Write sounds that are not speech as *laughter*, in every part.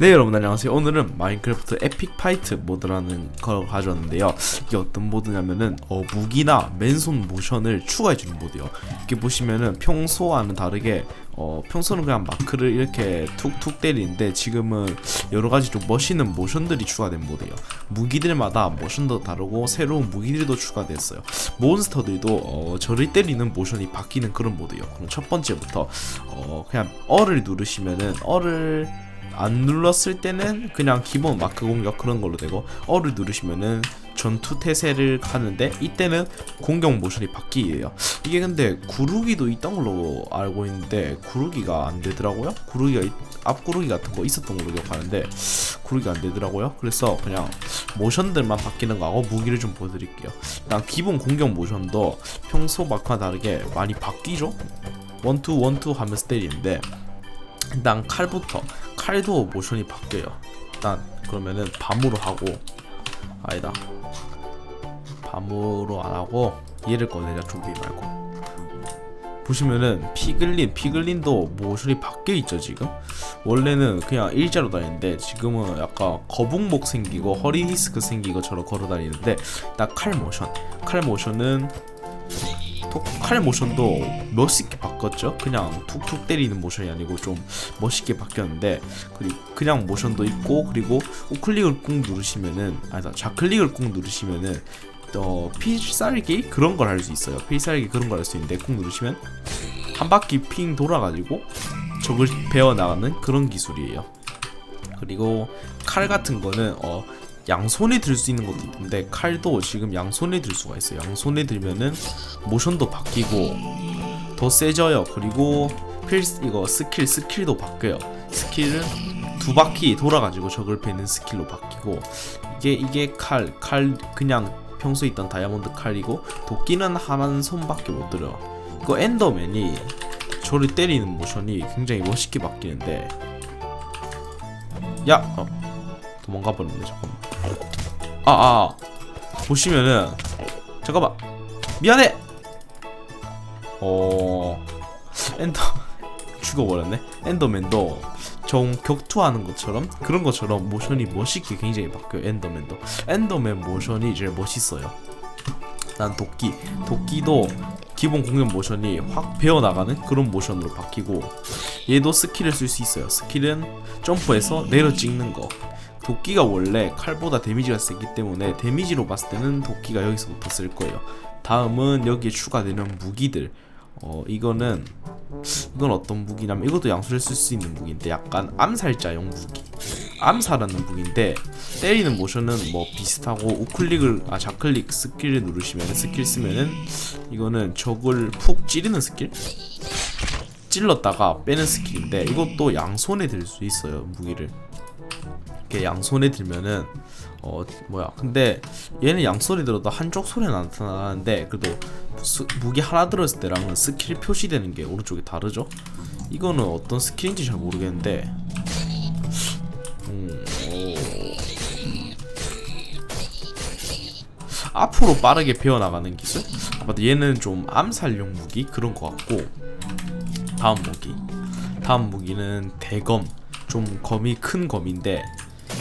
네 여러분 안녕하세요. 오늘은 마인크래프트 에픽 파이트 모드라는 걸 가져왔는데요. 이게 어떤 모드냐면은 어, 무기나 맨손 모션을 추가해주는 모드요. 이렇게 보시면은 평소와는 다르게 어, 평소는 그냥 마크를 이렇게 툭툭 때리는데 지금은 여러가지 좀 멋있는 모션들이 추가된 모드예요. 무기들마다 모션도 다르고 새로운 무기들도 추가됐어요. 몬스터들도 어, 저를 때리는 모션이 바뀌는 그런 모드예요. 그럼 첫 번째부터 어, 그냥 어를 누르시면은 어를 안 눌렀을 때는 그냥 기본 마크 공격 그런 걸로 되고 어를 누르시면은 전투 태세를 하는데 이때는 공격 모션이 바뀌어요. 이게 근데 구르기도 있던 걸로 알고 있는데 구르기가 안 되더라고요. 구르기가 있- 앞 구르기 같은 거 있었던 걸로 기억하는데 구르기가 안 되더라고요. 그래서 그냥 모션들만 바뀌는 거 하고 무기를 좀 보여드릴게요. 일단 기본 공격 모션도 평소 마크와 다르게 많이 바뀌죠. 원투 원투 하면서 때리는데 일단 칼부터 칼도 모션이 바뀌어요. 일단 그러면은 밤으로 하고 아니다. 밤으로 안 하고 얘를 꺼내자 좀비 말고. 보시면은 피글린 피글린도 모션이 바뀌어 있죠 지금 원래는 그냥 일자로 다니는데 지금은 약간 거북목 생기고 허리 디스크 생기고 저러 걸어 다니는데 딱칼 모션 칼 모션은 톡- 칼 모션도 멋있게 바꿨죠. 그냥 툭툭 때리는 모션이 아니고 좀 멋있게 바뀌었는데 그리고 그냥 모션도 있고 그리고 우클릭을 꾹 누르시면은 아니다 좌클릭을 꾹 누르시면은 어 필살기 그런 걸 할 수 있어요. 필살기 그런 걸 할 수 있는데 꾹 누르시면 한 바퀴 핑 돌아가지고 적을 베어 나가는 그런 기술이에요. 그리고 칼 같은 거는 어 양손에 들 수 있는 것도 있는데 칼도 지금 양손에 들 수가 있어요. 양손에 들면은 모션도 바뀌고 더 세져요. 그리고 필 이거 스킬 스킬도 바뀌어요. 스킬은 두 바퀴 돌아가지고 적을 베는 스킬로 바뀌고 이게 이게 칼 칼 그냥 평소에 있던 다이아몬드 칼이고 도끼는 한 손밖에 못 들어. 이거 엔더맨이 저를 때리는 모션이 굉장히 멋있게 바뀌는데 야 어, 도망가 버렸네 잠깐만. 아, 아, 보시면은 잠깐만 미안해. 어 엔더 *laughs* 죽어버렸네. 엔더맨도 좀 격투하는 것처럼 그런 것처럼 모션이 멋있게 굉장히 바뀌어요. 엔더맨도 엔더맨 모션이 제일 멋있어요. 난 도끼 도끼도 기본 공격 모션이 확 배어 나가는 그런 모션으로 바뀌고 얘도 스킬을 쓸 수 있어요. 스킬은 점프해서 내려 찍는 거. 도끼가 원래 칼보다 데미지가 세기 때문에 데미지로 봤을 때는 도끼가 여기서부터 쓸 거예요. 다음은 여기에 추가되는 무기들. 어 이거는 이건 어떤 무기냐면 이것도 양손에 쓸수 있는 무기인데 약간 암살자용 무기. 암살하는 무기인데 때리는 모션은 뭐 비슷하고 우클릭을 아 좌클릭 스킬을 누르시면 스킬 쓰면은 이거는 적을 푹 찌르는 스킬 찔렀다가 빼는 스킬인데 이것도 양손에 들 수 있어요 무기를 이렇게 양손에 들면은 어 뭐야. 근데 얘는 양손에 들어도 한쪽 손에 나타나는데 그래도 수, 무기 하나 들었을 때랑은 스킬 표시되는 게 오른쪽이 다르죠? 이거는 어떤 스킬인지 잘 모르겠는데. 음, 오. 앞으로 빠르게 배어나가는 기술? 아마도 얘는 좀 암살용 무기? 그런 것 같고. 다음 무기. 다음 무기는 대검. 좀 검이 큰 검인데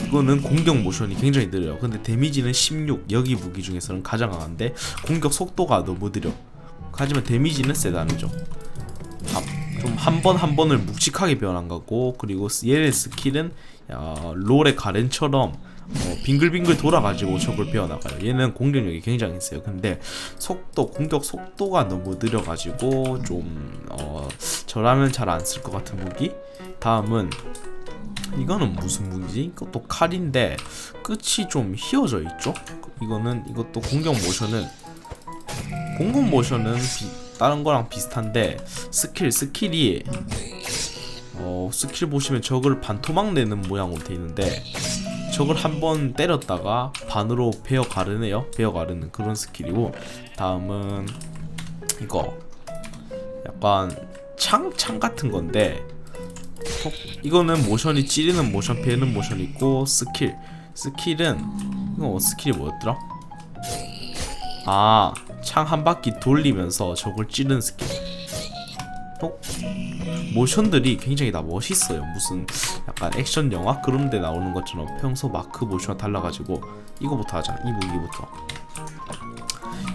이거는 공격 모션이 굉장히 느려요 근데 데미지는 16 여기 무기 중에서는 가장 강한데 공격 속도가 너무 느려 하지만 데미지는 세다는 점좀한번한 번을 묵직하게 변한 거고 그리고 얘의 스킬은 어, 롤의 가렌처럼 어, 빙글빙글 돌아가지고 적을 베어나가요. 얘는 공격력이 굉장히 세요. 근데 속도 공격 속도가 너무 느려가지고 좀 어, 저라면 잘 안 쓸 것 같은 무기. 다음은 이거는 무슨 무기지? 이것도 칼인데 끝이 좀 휘어져 있죠? 이거는 이것도 공격 모션은 공격 모션은 비, 다른 거랑 비슷한데 스킬 스킬이 어 스킬 보시면 적을 반토막 내는 모양으로 돼 있는데 적을 한 번 때렸다가 반으로 베어 가르네요 베어 가르는 그런 스킬이고 다음은 이거 약간 창 창 같은 건데 톡, 이거는 모션이 찌르는 모션 베는 모션 있고 스킬 스킬은 이거 스킬이 뭐였더라? 아, 창 한 바퀴 돌리면서 적을 찌르는 스킬. 어? 모션들이 굉장히 다 멋있어요. 무슨 약간 액션 영화 그런 데 나오는 것처럼 평소 마크 모션과 달라가지고 이거부터 하자. 이 무기부터.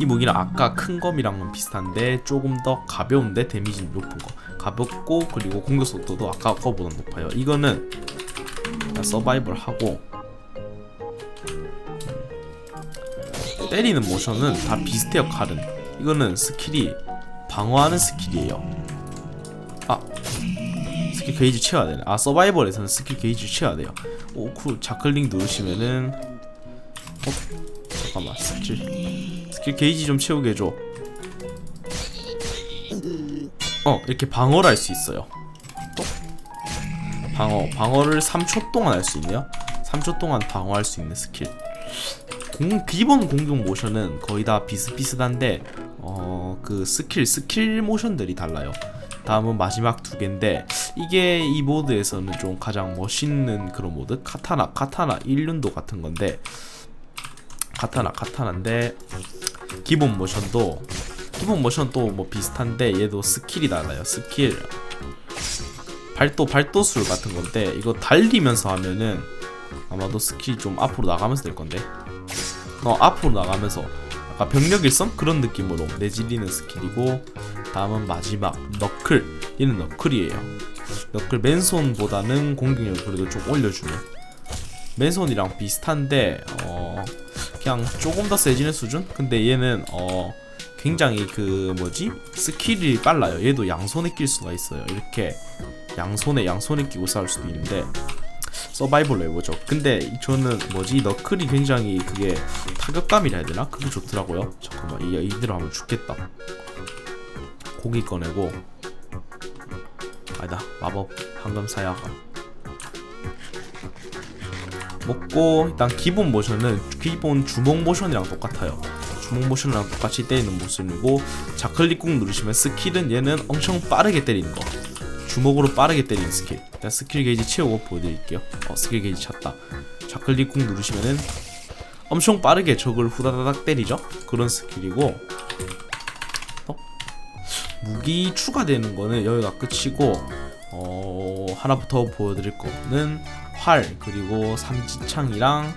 이 무기는 아까 큰 검이랑은 비슷한데 조금 더 가벼운데 데미지 높은 거. 가볍고 그리고 공격 속도도 아까 거보다 높아요. 이거는 서바이벌 하고 음, 때리는 모션은 다 비슷해요. 칼은 이거는 스킬이 방어하는 스킬이에요. 아 스킬 게이지 채워야 되네. 아 서바이벌에서는 스킬 게이지 채워야 돼요. 오쿠 자클링 누르시면은 어 잠깐만 스킬 게이지 좀 채우게 해줘. 어 이렇게 방어를 할 수 있어요. 또 방어 방어를 3초 동안 할 수 있네요. 3초 동안 방어할 수 있는 스킬. 공, 기본 공격 모션은 거의 다 비슷비슷한데 어 그 스킬 스킬 모션들이 달라요. 다음은 마지막 두 개인데 이게 이 모드에서는 좀 가장 멋있는 그런 모드 카타나 카타나 일륜도 같은 건데 카타나 카타나인데 기본 모션도 기본 모션도 뭐 비슷한데 얘도 스킬이 달라요? 스킬. 발도 발도술 같은 건데 이거 달리면서 하면은 아마도 스킬이 좀 앞으로 나가면서 될 건데. 어 앞으로 나가면서. 약간 병력 일성 그런 느낌으로 내지리는 스킬이고 다음은 마지막 너클. 얘는 너클이에요. 너클 맨손보다는 공격력을 그래도 좀 올려주는. 맨손이랑 비슷한데 어 그냥 조금 더 세지는 수준? 근데 얘는 어 굉장히 그 뭐지 스킬이 빨라요 얘도 양손에 낄 수가 있어요 이렇게 양손에 양손에 끼고 싸울 수도 있는데 서바이벌로 해보죠. 근데 저는 뭐지 너클이 굉장히 그게 타격감이라 해야 되나? 그게 좋더라고요. 잠깐만 이 이대로 하면 죽겠다. 고기 꺼내고 아니다 마법 황금 사야가 먹고 일단 기본 모션은 기본 주먹 모션이랑 똑같아요. 주먹 모션이랑 똑같이 때리는 모션이고 좌클릭 꾹 누르시면 스킬은 얘는 엄청 빠르게 때리는 거. 주먹으로 빠르게 때리는 스킬 일단 스킬 게이지 채우고 보여드릴게요 어 스킬 게이지 찼다 좌클릭 꾹 누르시면은 엄청 빠르게 적을 후다다닥 때리죠 그런 스킬이고 어? 무기 추가되는 거는 여기가 끝이고 어 하나부터 보여드릴 거는 활 그리고 삼지창이랑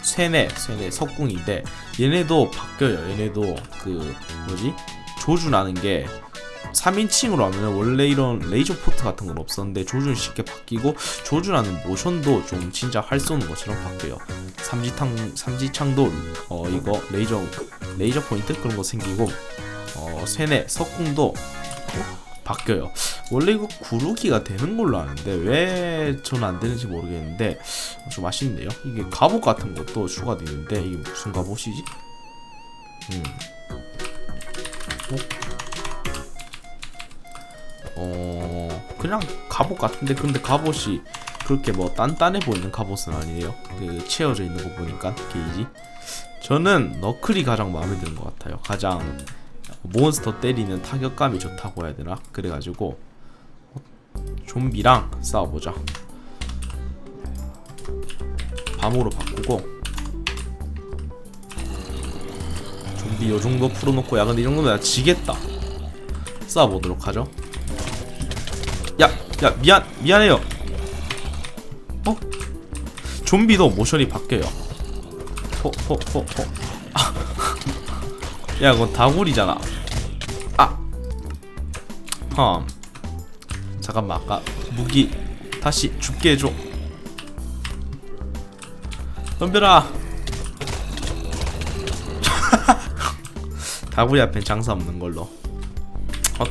쇠뇌 쇠뇌 석궁인데 얘네도 바뀌어요 얘네도 그 뭐지 조주 나는 게 3인칭으로 하면 원래 이런 레이저 포트 같은 건 없었는데 조준이 쉽게 바뀌고 조준하는 모션도 좀 진짜 활 쏘는 것처럼 바뀌어요. 삼지탕 삼지창도 어 이거 레이저 레이저 포인트 그런 거 생기고 어 쇠뇌 석궁도 어? 바뀌어요. 원래 이거 구르기가 되는 걸로 아는데 왜 저는 안 되는지 모르겠는데 좀 아쉽네요. 이게 갑옷 같은 것도 추가되는데 이게 무슨 갑옷이지? 음. 어? 어 그냥 갑옷 같은데 근데 갑옷이 그렇게 뭐 단단해 보이는 갑옷은 아니에요. 그 채워져 있는 거 보니까 게이지. 저는 너클이 가장 마음에 드는 것 같아요. 가장 몬스터 때리는 타격감이 좋다고 해야 되나? 그래가지고 좀비랑 싸워보자. 밤으로 바꾸고 좀비 요 정도 풀어놓고 야 근데 이 정도면 나 지겠다. 싸워보도록 하죠. 야, 야, 미안, 미안해요. 어? 좀비도 모션이 바뀌어요. 호. 아. *laughs* 야, 이건 다굴이잖아. 아. 흠. 잠깐만, 아까 무기 다시 죽게 해줘. 덤벼라. *laughs* 다구리 앞엔 장사 없는 걸로. 어.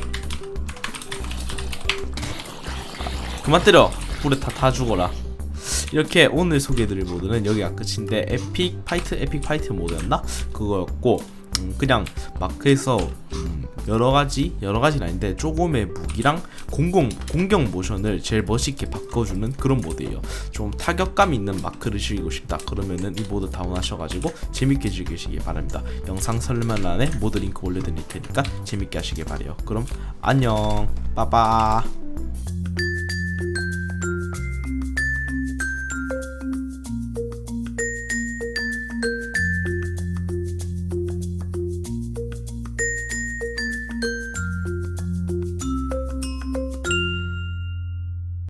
그만 때려 불에 다, 다 죽어라 이렇게 오늘 소개해드릴 모드는 여기가 끝인데 에픽 파이트 에픽 파이트 모드였나? 그거였고 음, 그냥 마크에서 음, 여러가지 여러가지는 아닌데 조금의 무기랑 공공 공격 모션을 제일 멋있게 바꿔주는 그런 모드예요. 좀 타격감 있는 마크를 즐기고 싶다 그러면은 이 모드 다운하셔가지고 재밌게 즐기시기 바랍니다. 영상 설명란에 모드 링크 올려드릴 테니까 재밌게 하시길 바래요. 그럼 안녕. 빠빠